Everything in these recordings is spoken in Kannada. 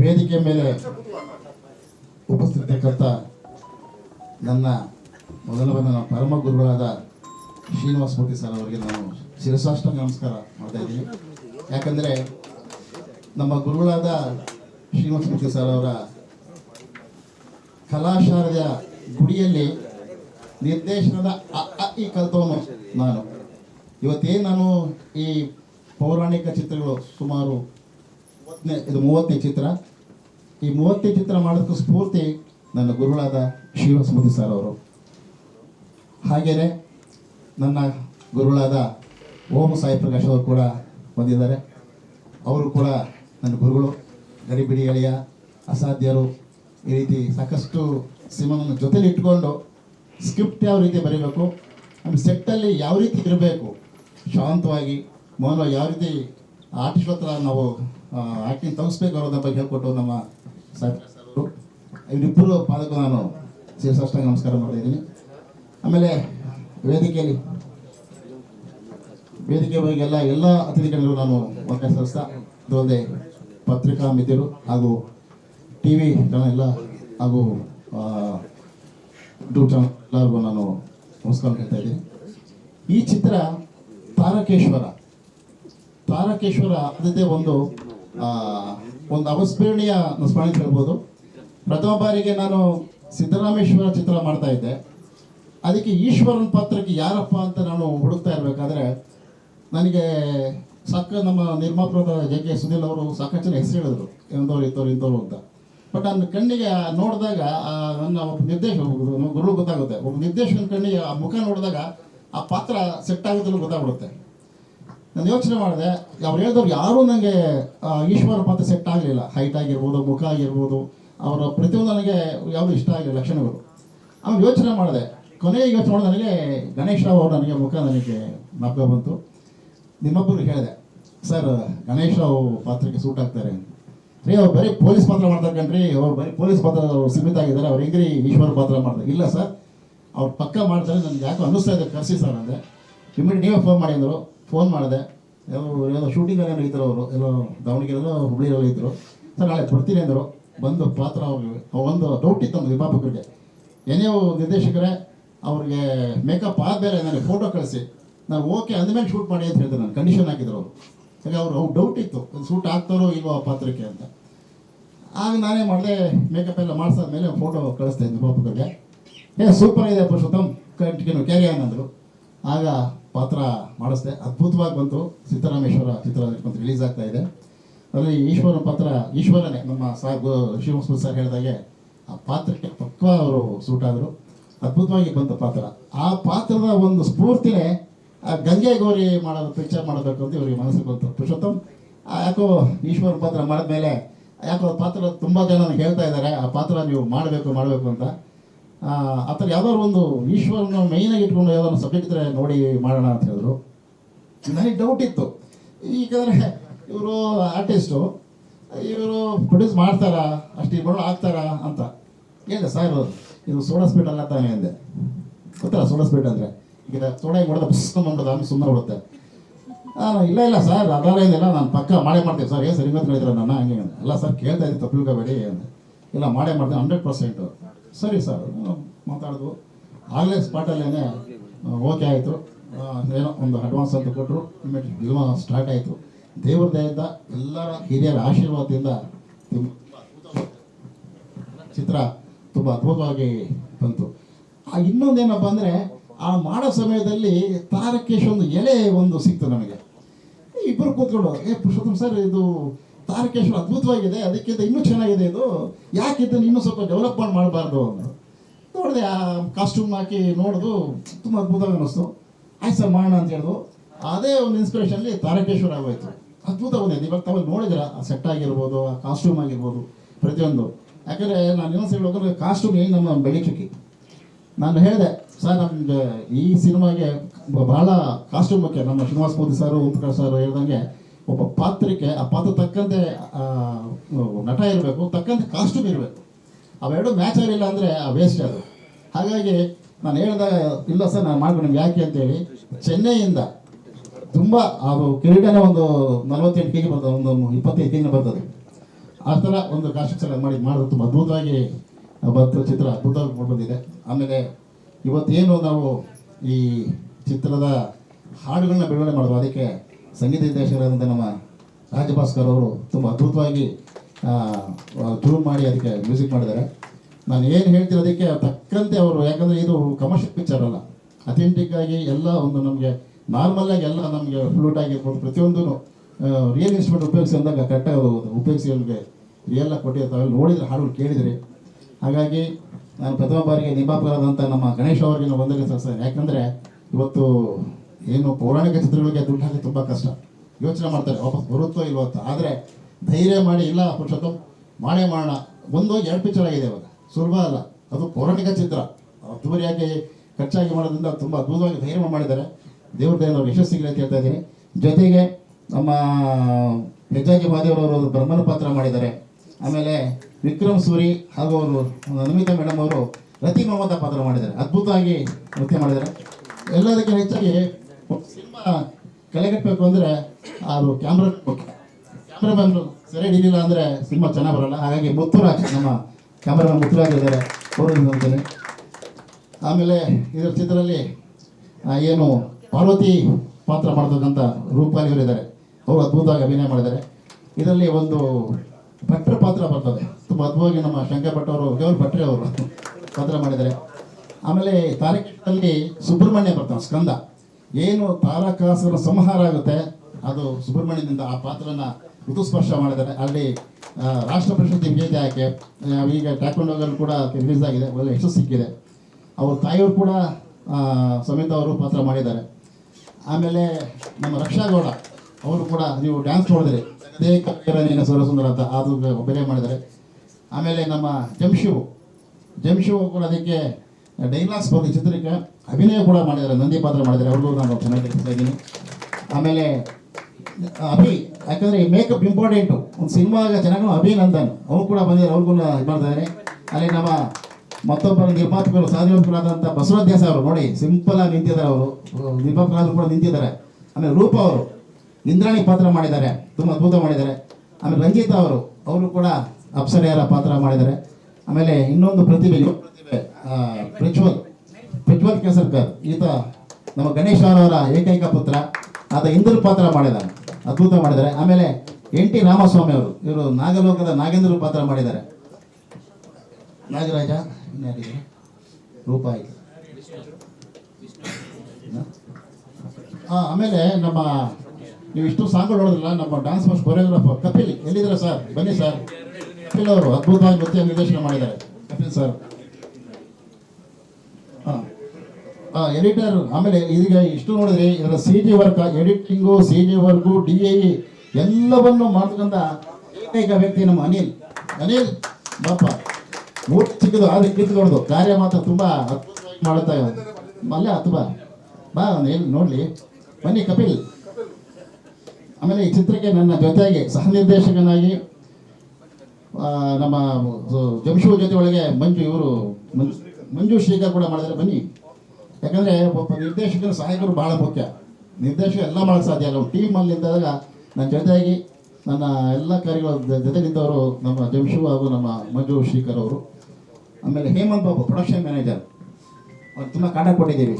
ವೇದಿಕೆ ಮೇಲೆ ಉಪಸ್ಥಿತಕ್ಕಂಥ ನನ್ನ ಮೊದಲ ನನ್ನ ಪರಮ ಗುರುಗಳಾದ ಶ್ರೀನಿವಾಸ ಮೂರ್ತಿ ಸರ್ ಅವರಿಗೆ ನಾನು ಶಿರಸಾಷ್ಟ ನಮಸ್ಕಾರ ಮಾಡ್ತಾ ಇದ್ದೀನಿ. ಯಾಕಂದರೆ ನಮ್ಮ ಗುರುಗಳಾದ ಶ್ರೀನಿವಾಸ ಮೂರ್ತಿ ಸರ್ ಅವರ ಕಲಾಶಾಲೆಯ ಗುಡಿಯಲ್ಲಿ ನಿರ್ದೇಶನದ ಅ ಈ ಕಲ್ತವನು ನಾನು. ಇವತ್ತೇನು ನಾನು ಈ ಪೌರಾಣಿಕ ಚಿತ್ರಗಳು ಸುಮಾರು ಮೂವತ್ತನೇ, ಇದು ಮೂವತ್ತನೇ ಚಿತ್ರ. ಈ ಮೂವತ್ತನೇ ಚಿತ್ರ ಮಾಡೋದಕ್ಕೂ ಸ್ಫೂರ್ತಿ ನನ್ನ ಗುರುಗಳಾದ ಶ್ರೀನಿವಾಸ ಮೂರ್ತಿ ಸರ್ ಅವರು. ಹಾಗೆಯೇ ನನ್ನ ಗುರುಗಳಾದ ಓಂ ಸಾಯಿ ಪ್ರಕಾಶ್ ಅವರು ಕೂಡ ಬಂದಿದ್ದಾರೆ. ಅವರು ಕೂಡ ನನ್ನ ಗುರುಗಳು, ಗರಿಬಿಡಿ ಎಳೆಯ ಅಸಾಧ್ಯರು. ಈ ರೀತಿ ಸಾಕಷ್ಟು ಸಿನಿಮಾನ ಜೊತೆಲಿ ಇಟ್ಕೊಂಡು ಸ್ಕ್ರಿಪ್ಟ್ ಯಾವ ರೀತಿ ಬರೀಬೇಕು, ನಮ್ಮ ಸೆಟ್ಟಲ್ಲಿ ಯಾವ ರೀತಿ ಇರಬೇಕು, ಶಾಂತವಾಗಿ ಮೊದಲು ಯಾವ ರೀತಿ ಆರ್ಟಿಸ್ಟ್ ನಾವು ಆ್ಯಕ್ಟಿಂಗ್ ತಗಿಸ್ಬೇಕು ಬಗ್ಗೆ ಹೇಳ್ಕೊಟ್ಟು ನಮ್ಮ ಸಾಹಿತ್ಯ ಅವರು. ಇವರಿಬ್ಬರು ಪಾದಕ್ಕೂ ನಾನು ಶಿರಸಾಷ್ಟಾಂಗ ನಮಸ್ಕಾರ ಮಾಡ್ತಾ ಇದ್ದೀನಿ. ಆಮೇಲೆ ವೇದಿಕೆಯಲ್ಲಿ, ವೇದಿಕೆ ಬಗ್ಗೆ ಎಲ್ಲ ಅತಿಥಿಗಳಿಗೂ ನಾನು ಅವಕಾಶ ಸಲ್ಲಿಸ್ತಾ ಪತ್ರಿಕಾ ಮಿತ್ರರು ಹಾಗೂ ಟಿ ವಿ ಎಲ್ಲ ಹಾಗೂ ಯೂಟ್ಯೂಬ್ ಚಾನಲ್ ಎಲ್ಲರಿಗೂ ನಾನು ನಮಸ್ಕಾರ ಹೇಳ್ತಾ ಇದ್ದೀನಿ. ಈ ಚಿತ್ರ ತಾರಕೇಶ್ವರ ತಾರಕೇಶ್ವರ ಅದೇ ಒಂದು ಒಂದು ಅವಸ್ಮರಣೀಯ ಸ್ಮರಣೆ ಹೇಳ್ಬೋದು ಪ್ರಥಮ ಬಾರಿಗೆ ನಾನು ಸಿದ್ದರಾಮೇಶ್ವರ ಚಿತ್ರ ಮಾಡ್ತಾ ಇದ್ದೆ. ಅದಕ್ಕೆ ಈಶ್ವರನ ಪಾತ್ರಕ್ಕೆ ಯಾರಪ್ಪ ಅಂತ ನಾನು ಹುಡುಕ್ತಾ ಇರಬೇಕಾದ್ರೆ, ನನಗೆ ಸಾಕ ನಮ್ಮ ನಿರ್ಮಾಪಕರಾದ ಜೆ ಕೆ ಸುನಿಲ್ ಅವರು ಸಾಕಷ್ಟು ಜನ ಹೆಸರು ಹೇಳಿದ್ರು. ಇಂಥವ್ರು ಇಂಥವ್ರು ಇಂಥವ್ರು ಅಂತ. ಬಟ್ ನನ್ನ ಕಣ್ಣಿಗೆ ನೋಡಿದಾಗ ನನ್ನ ಒಬ್ಬ ನಿರ್ದೇಶಕ ಗುರುಳು ಗೊತ್ತಾಗುತ್ತೆ. ಒಬ್ಬ ನಿರ್ದೇಶಕನ ಕಣ್ಣಿಗೆ ಆ ಮುಖ ನೋಡಿದಾಗ ಆ ಪಾತ್ರ ಸೆಟ್ ಆಗೋದಿಲ್ಲ ಗೊತ್ತಾಗ್ಬಿಡುತ್ತೆ. ನಾನು ಯೋಚನೆ ಮಾಡಿದೆ, ಅವ್ರು ಹೇಳಿದವ್ರು ಯಾರೂ ನನಗೆ ಈಶ್ವರ ಪಾತ್ರ ಸೆಟ್ ಆಗಲಿಲ್ಲ. ಹೈಟ್ ಆಗಿರ್ಬೋದು, ಮುಖ ಆಗಿರ್ಬೋದು, ಅವರ ಪ್ರತಿಯೊಂದು ನನಗೆ ಯಾವುದು ಇಷ್ಟ ಆಗಲಿಲ್ಲ ಲಕ್ಷಣಗಳು. ಆಮೇಲೆ ಯೋಚನೆ ಮಾಡಿದೆ. ಕೊನೆಗೆ ಯೋಚನೆ ಮಾಡಿದ ನನಗೆ, ಗಣೇಶ್ ರಾವ್ ಅವರು ನನಗೆ ಮುಖ ನನಗೆ ಜ್ಞಾಪಕ ಬಂತು. ನಿಮ್ಮೊಬ್ಬರು ಹೇಳಿದೆ, ಸರ್, ಗಣೇಶ್ ರಾವ್ ಪಾತ್ರಕ್ಕೆ ಸೂಟ್ ಆಗ್ತಾರೆ ಅಂತ. ರೀ, ಅವ್ರು ಬರೀ ಪೊಲೀಸ್ ಪಾತ್ರ ಮಾಡ್ತಾರೆ ಕಣ್ರಿ, ಅವ್ರು ಬರೀ ಪೊಲೀಸ್ ಪಾತ್ರ ಸೀಮಿತ ಆಗಿದ್ದಾರೆ, ಅವ್ರು ಹೆಂಗ್ರಿ ಈಶ್ವರ ಪಾತ್ರ ಮಾಡ್ತಾರೆ? ಇಲ್ಲ, ಸರ್, ಅವ್ರು ಪಕ್ಕ ಮಾಡ್ತಾರೆ, ನನಗೆ ಯಾಕೋ ಅನ್ನಿಸ್ತಾ ಇದೆ, ಕರೆಸಿ ಸರ್ ಅಂದರೆ ಇಮಿಡಿಯೇಟ್ ನೀವೇ ಫೋನ್ ಮಾಡಿ ಅಂದರು. ಫೋನ್ ಮಾಡಿದೆ. ಏನೋ ಏನೋ ಶೂಟಿಂಗಲ್ಲಿ ಏನೋ ಇದ್ರು ಅವರು. ಏನೋ ದಾವಣಗೆರೆಲ್ಲೋ ಹುಬ್ಳಿಯಲ್ಲಿ ಇದ್ರು. ಸರ್, ನಾಳೆ ಬರ್ತೀನಿ ಅಂದರು. ಬಂದು ಪಾತ್ರ ಅವ್ರಿಗೆ ಒಂದು ಡೌಟ್ ಇತ್ತು ನಮ್ಮ ವಿಭಾಪಕರಿಗೆ ಏನೇ ನಿರ್ದೇಶಕರೇ, ಅವ್ರಿಗೆ ಮೇಕಪ್ ಆದಮೇಲೆ ನನಗೆ ಫೋಟೋ ಕಳಿಸಿ. ನಾನು ಓಕೆ ಅಂದಮೇಲೆ ಶೂಟ್ ಮಾಡಿ ಅಂತ ಹೇಳಿದ್ರು ನಾನು. ಕಂಡೀಷನ್ ಹಾಕಿದ್ರು ಅವರು. ಹಾಗೆ ಅವ್ರು ಅವ್ರು ಡೌಟ್ ಇತ್ತು. ಒಂದು ಶೂಟ್ ಆಗ್ತಾರೋ ಇಲ್ವೋ ಪಾತ್ರಕ್ಕೆ ಅಂತ. ಆಗ ನಾನೇ ಮಾಡಿದೆ ಮೇಕಪ್ ಎಲ್ಲ ಮಾಡಿಸಾದ್ಮೇಲೆ ಫೋಟೋ ಕಳಿಸ್ತಾ ಇದ್ದೆ ವಿಭಾಪಕರಿಗೆ ಏ ಸೂಪರ್ ಇದೆ ಪುರುಷೋತ್ತಮ್. ಕಂಟಿನ್ಯೂ ಕ್ಯಾರಿ ಆನ್ ಅಂದರು. ಆಗ ಪಾತ್ರ ಮಾಡಿಸ್ದೆ. ಅದ್ಭುತವಾಗಿ ಬಂತು. ಸಿದ್ದರಾಮೇಶ್ವರ ಚಿತ್ರ ರಿಲೀಸ್ ಆಗ್ತಾ ಇದೆ. ಅದರಲ್ಲಿ ಈಶ್ವರನ ಪಾತ್ರ, ಈಶ್ವರನೇ ನಮ್ಮ ಸಾಗು ಶಿವಮಸ್ಮತ್ ಸರ್ ಹೇಳಿದಾಗೆ ಆ ಪಾತ್ರಕ್ಕೆ ಪಕ್ಕ ಅವರು ಸೂಟ್ ಆದರು. ಅದ್ಭುತವಾಗಿ ಬಂತ ಪಾತ್ರ. ಆ ಪಾತ್ರದ ಒಂದು ಸ್ಫೂರ್ತಿನೇ ಆ ಗಂಗೆ ಗೌರಿ ಮಾಡೋದು ಪಿಕ್ಚರ್ ಮಾಡಬೇಕು ಅಂತ ಇವರಿಗೆ ಮನಸ್ಸಿಗೆ ಬಂತು. ಪುರುಷೋತ್ತಮ್ ಯಾಕೋ ಈಶ್ವರ ಪಾತ್ರ ಮಾಡಿದ್ಮೇಲೆ ಯಾಕೋ ಪಾತ್ರ ತುಂಬ ಜನ ಹೇಳ್ತಾ ಇದ್ದಾರೆ, ಆ ಪಾತ್ರ ನೀವು ಮಾಡಬೇಕು ಮಾಡಬೇಕು ಅಂತ. ಆ ಥರ ಯಾವ್ದಾದ್ರು ಒಂದು ಈಶ್ವರನ ಮೈನಾಗಿ ಇಟ್ಕೊಂಡು ಯಾವ್ದಾದ್ರು ಸಬ್ಜೆಕ್ಟ್ ಇದ್ರೆ ನೋಡಿ ಮಾಡೋಣ ಅಂತ ಹೇಳಿದ್ರು. ನನಗೆ ಡೌಟ್ ಇತ್ತು. ಈಗಂದ್ರೆ ಇವರು ಆರ್ಟಿಸ್ಟು ಇವರು ಪ್ರೊಡ್ಯೂಸ್ ಮಾಡ್ತಾರಾ, ಅಷ್ಟು ಬರೋ ಆಗ್ತಾರಾ ಅಂತ. ಹೇಳಿದೆ ಸರ್ ಇದು ಸೋಡಾ ಸ್ಪೀಡ್ ಅಲ್ಲ ತಾನೇ ಅಂದೆ. ಗೊತ್ತಲ್ಲ ಸೋಡಾ ಸ್ಪೀಡ್ ಅಂದರೆ? ಈಗ ಸೋಡಾ ಹೊಡೆದ ಪುಸ್ತಕ ಮಾಡೋದು ಆಮೇಲೆ ಸುಮ್ಮನೆ ಬಿಡುತ್ತೆ. ಇಲ್ಲ ಇಲ್ಲ ಸರ್ ಅದರ ಇದೆಲ್ಲ ನಾನು ಪಕ್ಕ ಮಾಡೇ ಮಾಡ್ತೀನಿ. ಸರ್, ಏನು ಸರಿ ಅಂತ ಹೇಳಿದ್ರೆ ನನ್ನ? ಹಂಗೆ. ಅಲ್ಲ ಸರ್ ಕೇಳ್ತಾ ಇದ್ದೀನಿ ತಪ್ಪಿಲ್ಕೋಬೇಡಿ ಇಲ್ಲ, ಮಾಡೇ ಮಾಡ್ತೀನಿ ಹಂಡ್ರೆಡ್ ಪರ್ಸೆಂಟು ಸರಿ ಸರ್ ಮಾತಾಡಿದ್ವು ಆಗಲೇ ಸ್ಪಾಟಲ್ಲೇ ಓಕೆ ಆಯಿತು. ಏನೋ ಒಂದು ಅಡ್ವಾನ್ಸ್ ಅಂತ ಕೊಟ್ಟರು ಇಮಿಡಿಯೇಟ್ ಫಿಲ್ಮ ಸ್ಟಾರ್ಟ್ ಆಯಿತು. ದೇವ್ರ ದಯೆಯಿಂದ ಎಲ್ಲರ ಹಿರಿಯರ ಆಶೀರ್ವಾದದಿಂದ ಚಿತ್ರ ತುಂಬ ಅದ್ಭುತವಾಗಿ ಬಂತು. ಆ, ಇನ್ನೊಂದೇನಪ್ಪ ಅಂದರೆ, ಆ, ಮಾಡೋ ಸಮಯದಲ್ಲಿ ತಾರಕೇಶ್ ಒಂದು ಎಲೆ ಒಂದು ಸಿಕ್ತು ನಮಗೆ ಇಬ್ಬರು ಕೂತ್ಕೊಂಡು, ಏ ಪುರುಷೋತ್ತಮ್ ಸರ್, ಇದು ತಾರಕೇಶ್ವರ ಅದ್ಭುತವಾಗಿದೆ, ಅದಕ್ಕಿಂತ ಇನ್ನೂ ಚೆನ್ನಾಗಿದೆ ಇದು. ಯಾಕೆ ಇನ್ನೂ ಸ್ವಲ್ಪ ಡೆವಲಪ್ಮೆಂಟ್ ಮಾಡಬಾರ್ದು ಅಂತ. ನೋಡಿದೆ ಆ ಕಾಸ್ಟ್ಯೂಮ್ ಹಾಕಿ ನೋಡಿದು ತುಂಬ ಅದ್ಭುತವಾಗಿ ಅನ್ನಿಸ್ತು ಆಯ್ತು ಸರ್, ಮಾಡೋಣ ಅಂತ ಹೇಳಿದ್ರು ಅದೇ ಒಂದು ಇನ್ಸ್ಪಿರೇಷನಲ್ಲಿ ತಾರಕೇಶ್ವರ ಆಗೋಯ್ತು. ಅದ್ಭುತ ಬಂದಿದೆ ಇವಾಗ ತಾವು ನೋಡಿದ್ರ ಆ ಸೆಟ್ ಆಗಿರ್ಬೋದು, ಆ ಕಾಸ್ಟ್ಯೂಮ್ ಆಗಿರ್ಬೋದು, ಪ್ರತಿಯೊಂದು. ಯಾಕಂದರೆ ನಾನು ಇನ್ನೊಂದು ಹೇಳ್ಬೇಕಾದ್ರೆ ಕಾಸ್ಟ್ಯೂಮ್ ಏನು ನಮ್ಮ ಬೆಳಿಚುಕಿ ನಾನು ಹೇಳಿದೆ, ಸರ್ ನಮ್ಗೆ ಈ ಸಿನಿಮಾಗೆ ಬಹಳ ಕಾಸ್ಟ್ಯೂಮ್ ಬಗ್ಗೆ ನಮ್ಮ ಶ್ರೀನಿವಾಸ ಮೋದಿ ಸರ್ ಓಂಪ್ರಕಾಶ್ ಸರ್ ಹೇಳ್ದಂಗೆ ಒಬ್ಬ ಪಾತ್ರಕ್ಕೆ, ಆ ಪಾತ್ರ ತಕ್ಕಂತೆ ನಟ ಇರಬೇಕು, ತಕ್ಕಂತೆ ಕಾಸ್ಟ್ಯೂಮ್ ಇರಬೇಕು. ಅವೆರಡು ಮ್ಯಾಚ್ ಆಗಿಲ್ಲ ಅಂದರೆ, ಆ ವೇಸ್ಟ್ ಅದು. ಹಾಗಾಗಿ ನಾನು ಹೇಳಿದಾಗ ಇಲ್ಲ ಸರ್, ನಾನು ಮಾಡ್ಕೊಂಡು ನಿಮ್ಗೆ ಯಾಕೆ ಅಂತೇಳಿ, ಚೆನ್ನೈಯಿಂದ ತುಂಬ ಅದು ಕಿರೀಟನೇ ಒಂದು ನಲವತ್ತೆಂಟು ಕೆ ಜಿ ಬರ್ತದೆ, ಒಂದು ಇಪ್ಪತ್ತೈದು ಕೆ ಜಿನ ಬರ್ತದೆ. ಆ ಥರ ಒಂದು ಕಾಸ್ಟ್ ಮಾಡಿ ಮಾಡೋದು ತುಂಬ ಅದ್ಭುತವಾಗಿ ಬಂತು ಚಿತ್ರ, ಅದ್ಭುತವಾಗಿ ಮೂಡಿ ಬಂದಿದೆ ಆಮೇಲೆ ಇವತ್ತೇನು ನಾವು ಈ ಚಿತ್ರದ ಹಾಡುಗಳನ್ನ ಬಿಡುಗಡೆ ಮಾಡೋದು ಅದಕ್ಕೆ ಸಂಗೀತ ನಿರ್ದೇಶಕರಾದಂಥ ನಮ್ಮ ರಾಜಭಾಸ್ಕರ್ ಅವರು ತುಂಬ ಅದ್ಭುತವಾಗಿ ಟ್ಯೂನ್ ಮಾಡಿ ಅದಕ್ಕೆ ಮ್ಯೂಸಿಕ್ ಮಾಡಿದ್ದಾರೆ. ನಾನು ಏನು ಹೇಳ್ತಿರೋದಕ್ಕೆ ತಕ್ಕಂತೆ ಅವರು, ಯಾಕಂದರೆ ಇದು ಕಮರ್ಷಿಯಲ್ ಪಿಕ್ಚರ್ ಅಲ್ಲ. ಅಥೆಂಟಿಕ್ ಆಗಿ ಎಲ್ಲ ಒಂದು ನಮಗೆ ನಾರ್ಮಲ್ಲಾಗಿ ಎಲ್ಲ ನಮಗೆ ಫ್ಲೂಟ್ ಆಗಿರ್ಬೋದು. ಪ್ರತಿಯೊಂದೂ ರಿಯಲ್ ಇನ್ಸ್ಟ್ರೂಮೆಂಟ್ ಉಪಯೋಗಿಸಿ ಅಂದಾಗ ಕರೆಕ್ಟಾಗಿ ಉಪಯೋಗಿಸಿ ಅವ್ರಿಗೆ ರಿಯಲ್ ಕೊಟ್ಟಿರ್ತಾವೆ ನೋಡಿದರೆ ಹಾಡುಗಳು ಕೇಳಿದ್ರಿ. ಹಾಗಾಗಿ ನಾನು ಪ್ರಥಮ ಬಾರಿಗೆ ನಿಭಾಪಕರಾದಂಥ ನಮ್ಮ ಗಣೇಶ್ ಅವರಿಗೆ ನಾವು ವಂದನೆ ಸಲ್ಲಿಸ್ತೇನೆ ಯಾಕಂದರೆ ಇವತ್ತು ಏನು ಪೌರಾಣಿಕ ಚಿತ್ರಗಳಿಗೆ ದುಡ್ಡು ಹಾಕಿ ತುಂಬ ಕಷ್ಟ. ಯೋಚನೆ ಮಾಡ್ತಾರೆ, ವಾಪಸ್ ಬರುತ್ತೋ ಇಲ್ವೋ ಅಂತ. ಆದರೆ ಧೈರ್ಯ ಮಾಡಿ, ಇಲ್ಲ, ಪುರುಷೋತ್ತಮ್ ಮಾಡೇ ಮಾಡೋಣ ಒಂದು ಎರಡು ಪಿಕ್ಚರ್ ಆಗಿದೆ ಇವಾಗ. ಸುಲಭ ಅಲ್ಲ. ಅದು ಪೌರಾಣಿಕ ಚಿತ್ರ. ಅದ್ದೂರಿಯಾಗಿ ಖರ್ಚಾಗಿ ಮಾಡೋದ್ರಿಂದ ತುಂಬ ಅದ್ಭುತವಾಗಿ ಧೈರ್ಯ ಮಾಡಿದ್ದಾರೆ. ದೇವ್ರ ಅವ್ರಿಗೆ ಯಶಸ್ಸಿಗೆ ಅಂತ ಹೇಳ್ತಾ ಇದ್ದೀನಿ. ಜೊತೆಗೆ ನಮ್ಮ ಹೆಜ್ಜಾಗಿ ಮಹಾದೇವರವರು ಒಂದು ಬ್ರಹ್ಮನ ಪಾತ್ರ ಮಾಡಿದ್ದಾರೆ. ಆಮೇಲೆ ವಿಕ್ರಮ್ ಸೂರಿ ಹಾಗೂ ಅವರು ನಮಿತಾ ಮೇಡಮ್ ಅವರು ರತಿ ಮಮತಾ ಪಾತ್ರ ಮಾಡಿದ್ದಾರೆ. ಅದ್ಭುತವಾಗಿ ನೃತ್ಯ ಮಾಡಿದ್ದಾರೆ. ಎಲ್ಲದಕ್ಕಿಂತ ಹೆಚ್ಚಾಗಿ ಸಿನಿಮಾ ಕಲೆಗಟ್ಟಬೇಕು ಅಂದರೆ ಅದು ಕ್ಯಾಮ್ರಾ ಕ್ಯಾಮ್ರಾಮನ್ ಸರಿ ಹಿಡಿಲಿಲ್ಲ ಅಂದರೆ ಸಿನಿಮಾ ಚೆನ್ನಾಗಿ ಬರಲ್ಲ. ಹಾಗಾಗಿ ಮುತ್ತುರಾಜ್ ನಮ್ಮ ಕ್ಯಾಮ್ರಾಮನ್ ಮುತ್ತುರಾಜ್ ಇದ್ದಾರೆ. ನೋಡ್ತೇನೆ ಆಮೇಲೆ ಇದರ ಚಿತ್ರದಲ್ಲಿ ಏನು ಪಾರ್ವತಿ ಪಾತ್ರ ಮಾಡ್ತಕ್ಕಂಥ ರೂಪಾಲಿ ಅವರು ಅವರು ಅದ್ಭುತವಾಗಿ ಅಭಿನಯ ಮಾಡಿದ್ದಾರೆ. ಇದರಲ್ಲಿ ಒಂದು ಭಟ್ರ ಪಾತ್ರ ಬರ್ತದೆ. ತುಂಬ ಅದ್ಭುತವಾಗಿ ನಮ್ಮ ಶಂಕರ್ ಭಟ್ ಅವರು ಭಟ್ರೆ ಅವರು ಪಾತ್ರ ಮಾಡಿದ್ದಾರೆ. ಆಮೇಲೆ ತಾರೀಖಲ್ಲಿ ಸುಬ್ರಹ್ಮಣ್ಯ ಬರ್ತಾನೆ, ಸ್ಕಂದ. ಏನು ತಾರಕಾಸುರ ಸಂಹಾರ ಆಗುತ್ತೆ, ಅದು ಸುಬ್ರಹ್ಮಣ್ಯದಿಂದ ಆ ಪಾತ್ರನ ಋತುಸ್ಪರ್ಶ ಮಾಡಿದ್ದಾರೆ. ಅಲ್ಲಿ ರಾಷ್ಟ್ರ ಪ್ರಶಸ್ತಿ ವಿಜೇತೆ ಆಕೆ ಈಗ ಟ್ಯಾಕೊಂಡೋಗಲು ಕೂಡ ರಿಲೀಸ್ ಆಗಿದೆ, ಒಳ್ಳೆ ಯಶಸ್ಸು ಸಿಕ್ಕಿದೆ. ಅವ್ರ ತಾಯಿಯವರು ಕೂಡ ಸಮೇತ ಅವರು ಪಾತ್ರ ಮಾಡಿದ್ದಾರೆ. ಆಮೇಲೆ ನಮ್ಮ ರಕ್ಷಾಗೌಡ, ಅವರು ಕೂಡ ನೀವು ಡ್ಯಾನ್ಸ್ ನೋಡಿದ್ರಿ. ಅದೇ ಕವಿಯರ ನೀನ ಸುರಸುಂದರ ಅಂತ ಅದು ಬೇರೆ ಮಾಡಿದ್ದಾರೆ. ಆಮೇಲೆ ನಮ್ಮ ಜಮ್ಶು ಜಮ್ಶು ಕೂಡ ಅದಕ್ಕೆ ಡೈಲಾಗ್ಸ್ ಈ ಚಿತ್ರಕ್ಕೆ. ಅಭಿನಯ ಕೂಡ ಮಾಡಿದ್ದಾರೆ, ನಂದಿ ಪಾತ್ರ ಮಾಡಿದ್ದಾರೆ ಅವ್ರಿಗೂ ನಾನು ಚೆನ್ನಾಗಿ ಇದ್ದೀನಿ. ಆಮೇಲೆ, ಅಭಿ, ಯಾಕಂದರೆ ಈ ಮೇಕಪ್ ಇಂಪಾರ್ಟೆಂಟು ಒಂದು ಸಿನಿಮಾಗ ಚೆನ್ನಾಗಿ ಅಭಿನಂದನ್ ಅವ್ರು ಕೂಡ ಬಂದಿದ್ದಾರೆ ಅವ್ರಿಗೂ ಇದು ಮಾಡ್ತಾ ಇದ್ದಾರೆ ಅಲ್ಲಿ ನಮ್ಮ ಮತ್ತೊಬ್ಬರ ನಿರ್ಮಾಪಕರು ಸಾಧನೆಗಳಾದಂಥ ಬಸವರಾಜ್ ಅವರು, ನೋಡಿ ಸಿಂಪಲ್ ಆಗಿ ನಿಂತಿದ್ದಾರೆ ಅವರು. ನಿರ್ಮಾಪಕರಾದ್ರು ಕೂಡ ನಿಂತಿದ್ದಾರೆ. ಆಮೇಲೆ ರೂಪ ಅವರು, ಇಂದ್ರಾಣಿ ಪಾತ್ರ ಮಾಡಿದ್ದಾರೆ, ತುಂಬ ಅದ್ಭುತ ಮಾಡಿದ್ದಾರೆ. ಆಮೇಲೆ ರಂಜಿತಾ ಅವರು ಅವರು ಕೂಡ ಅಪ್ಸರೆಯರ ಪಾತ್ರ ಮಾಡಿದ್ದಾರೆ. ಆಮೇಲೆ ಇನ್ನೊಂದು ಪ್ರತಿಭೆ ಪ್ರತಿಭೆ ಪ್ರಜ್ವಲ್. ಪ್ರಜ್ವಲ್ ಕೇಸರ್ಕರ್ ಈತ ನಮ್ಮ ಗಣೇಶ್ ಅವರವರ ಏಕೈಕ ಪುತ್ರ ಆತ ಇಂದ್ರ ಪಾತ್ರ ಮಾಡಿದ್ದಾರೆ ಅದ್ಭುತ ಮಾಡಿದ್ದಾರೆ. ಆಮೇಲೆ ಎನ್ ಟಿ ರಾಮಸ್ವಾಮಿ ಅವರು ಇವರು ನಾಗಲೋಕದ ನಾಗೇಂದ್ರ ಪಾತ್ರ ಮಾಡಿದ್ದಾರೆ. ನಾಗರಾಜ? ರೂಪಾಯಿ. ಆ, ಆಮೇಲೆ ನಮ್ಮ ನೀವು ಇಷ್ಟು ಸಾಂಗ್ ನೋಡಿದ್ರಲ್ಲ ನಮ್ಮ ಡಾನ್ಸ್ ಮಾಸ್ಟರ್ ಕೊರಿಯೋಗ್ರಾಫರ್ ಕಪಿಲ್ ಎಲ್ಲಿದ್ದೀರಾ ಸರ್? ಬನ್ನಿ ಸರ್. ಕಪಿಲ್ ಅವರು ಅದ್ಭುತವಾಗಿ ನೃತ್ಯ ನಿರ್ದೇಶನ ಮಾಡಿದ್ದಾರೆ. ಕಪಿಲ್ ಸರ್ ಹಾಂ ಎಡಿಟರ್ ಆಮೇಲೆ ಈಗ ಇಷ್ಟು ನೋಡಿದ್ರಿ ಇದರ C G work editing C G work D A ಎಲ್ಲವನ್ನು ಮಾಡ್ತಕ್ಕಂಥ ಏಕೈಕ ವ್ಯಕ್ತಿ ನಮ್ಮ ಅನಿಲ್. ಅನಿಲ್ ಬಾಪ ಮೂರ್ತಿ ಚಿಕ್ಕದು ಆದ್ರೆ ಕಿತ್ಕೊಡ್ದು ಕಾರ್ಯ ಮಾತ್ರ ತುಂಬ ಅದ್ಭುತವಾಗಿ ಮಾಡುತ್ತಾ ಅಲ್ಲೇ ಹತ್ತು ಬಾ. ಬಾ ಏನು ನೋಡಲಿ. ಬನ್ನಿ ಕಪಿಲ್. ಆಮೇಲೆ ಈ ಚಿತ್ರಕ್ಕೆ ನನ್ನ ಜೊತೆಗೆ ಸಹ ನಿರ್ದೇಶಕನಾಗಿ ನಮ್ಮ ಜಂಶು ಜೊತೆ ಒಳಗೆ ಮಂಜು ಇವರು, ಮಂಜು ಶ್ರೀಕರ್ ಕೂಡ ಮಾಡಿದರೆ ಬನ್ನಿ. ಯಾಕಂದರೆ ಒಬ್ಬ ನಿರ್ದೇಶಕರ, ಸಹಾಯಕರು ಭಾಳ ಮುಖ್ಯ. ನಿರ್ದೇಶಕ ಎಲ್ಲ ಮಾಡೋಕ್ಕೆ ಸಾಧ್ಯ ಅಲ್ಲ ಟೀಮಲ್ಲಿ ಇದ್ದಾಗ ನನ್ನ ಜೊತೆಯಾಗಿ ನನ್ನ ಎಲ್ಲ ಕಾರ್ಯಗಳ ಜೊತೆ ನಿಂತವರು ನಮ್ಮ ಜಂಶು ಹಾಗೂ ನಮ್ಮ ಮಂಜು ಶ್ರೀಕರ್ ಅವರು. ಆಮೇಲೆ ಹೇಮಂತ್ ಬಾಬು ಪ್ರೊಡಕ್ಷನ್ ಮ್ಯಾನೇಜರ್ ಅವ್ರು ತುಂಬ ಕಾಟ ಕೊಟ್ಟಿದ್ದೀವಿ.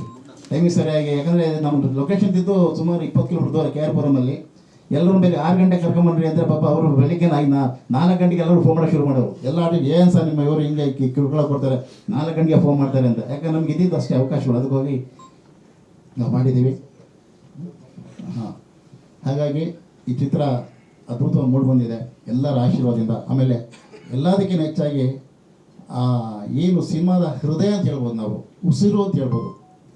ಟೈಮಿಂಗ್ ಸರಿಯಾಗಿ, ಯಾಕಂದರೆ ನಮ್ಮ ಲೊಕೇಶನ್ ಇದ್ದು ಸುಮಾರು ಇಪ್ಪತ್ತು ಕಿಲೋಮೀಟರ್ ದೂರ ಕೆ ಆರ್ ಪುರಮಲ್ಲಿ. ಎಲ್ಲರೂ ಬೇರೆ ಆರು ಗಂಟೆಗೆ ಕರ್ಕೊಂಬನ್ರಿ ಅಂದರೆ ಪಾಪ ಅವರು ಬೆಳಿಗ್ಗೆ ನಾ, ನಾಲ್ಕು ಗಂಟೆಗೆ ಎಲ್ಲರೂ ಫೋನ್ ಮಾಡೋಕೆ ಶುರು ಮಾಡೋರು. ಎಲ್ಲ ಆಡಿಗೆ ಏನು ಸರ್ ನಿಮ್ಮ ಇವರು ಹಿಂಗೆ ಕಿರುಕುಳ ಕೊಡ್ತಾರೆ. ನಾಲ್ಕು ಗಂಟೆಗೆ ಫೋನ್ ಮಾಡ್ತಾರೆ ಅಂತ. ಯಾಕಂದ್ರೆ ನಮ್ಗೆ ಇದ್ದಿದ್ದು ಅಷ್ಟೇ ಅವಕಾಶಗಳು ಅದಕ್ಕೆ ಹೋಗಿ ನಾವು ಮಾಡಿದ್ದೀವಿ. ಹಾಂ. ಹಾಗಾಗಿ ಈ ಚಿತ್ರ ಅದ್ಭುತವಾಗಿ ಮೂಡಿ ಬಂದಿದೆ. ಎಲ್ಲರ ಆಶೀರ್ವಾದದಿಂದ. ಆಮೇಲೆ ಎಲ್ಲದಕ್ಕಿಂತ ಹೆಚ್ಚಾಗಿ ಏನು ಸಿನಿಮಾದ ಹೃದಯ ಅಂತ ಹೇಳ್ಬೋದು ನಾವು, ಉಸಿರು ಅಂತ ಹೇಳ್ಬೋದು